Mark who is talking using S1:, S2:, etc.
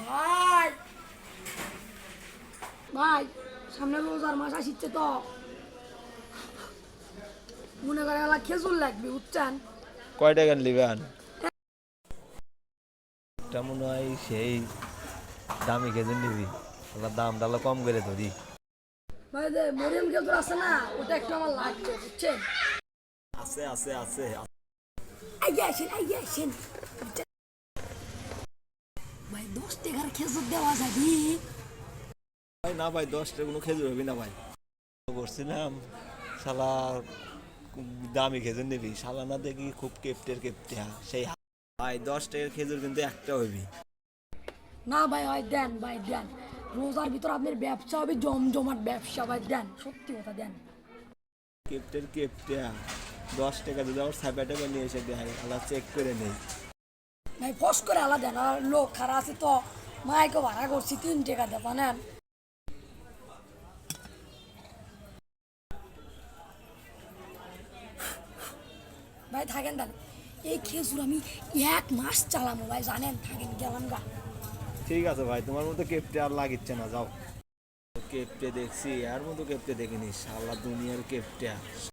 S1: ভাই ভাই সামনে রোজার মাস আসিচ্ছে তো। মনে করে এলা খেজুর লাগবে বুঝছেন?
S2: কয় টাকা নেবেন এটা মনে হয় সেই দামি খেজুর নিবি। ওটা দামটা কম করে ধরি।
S1: ভাই দে মরিয়াম খেজুর আছে না ওটা একটু আমার লাগবে বুঝছেন?
S2: আছে আছে আছে।
S1: আই আসেন আই গেছেন। দশ টাকার খেজুর দেওয়া যাবে।
S2: ভাই না ভাই দশটা কোনো খেজুর হবি না ভাই। করছিলাম শালা দামি খেজুর নিবি। শালা না দেখি খুব কেপটের কেপটে সেই ভাই দশ টাকার খেজুর কিন্তু একটা হবি
S1: না ভাই হয় দেন ভাই দেন। রোজার ভিতর আপনার ব্যবসা হবে জমজমাট ব্যবসা ভাই দেন। সত্যি কথা দেন।
S2: কেপটের কেপটে দশ টাকা যদি আমার টাকা নিয়ে এসে দেয় আলা চেক করে নেই।
S1: ভাই ফস করে আলাদা দেন লোক খারাপ আছে তো, মাইকে ভাড়া করছি, তিন টাকা দেবা নেন। ভাই, থাকেন তাহলে। এই খেজুর আমি এক মাস চালামো, ভাই, জানেন, থাকেন, গেলাম গা।
S2: ঠিক আছে ভাই, তোমার মতো কেপটে আর লাগিচ্ছে না, যাও। কেপটে দেখছি, আর মতো কেপটে দেখিনি শালা দুনিয়ার কেপটে।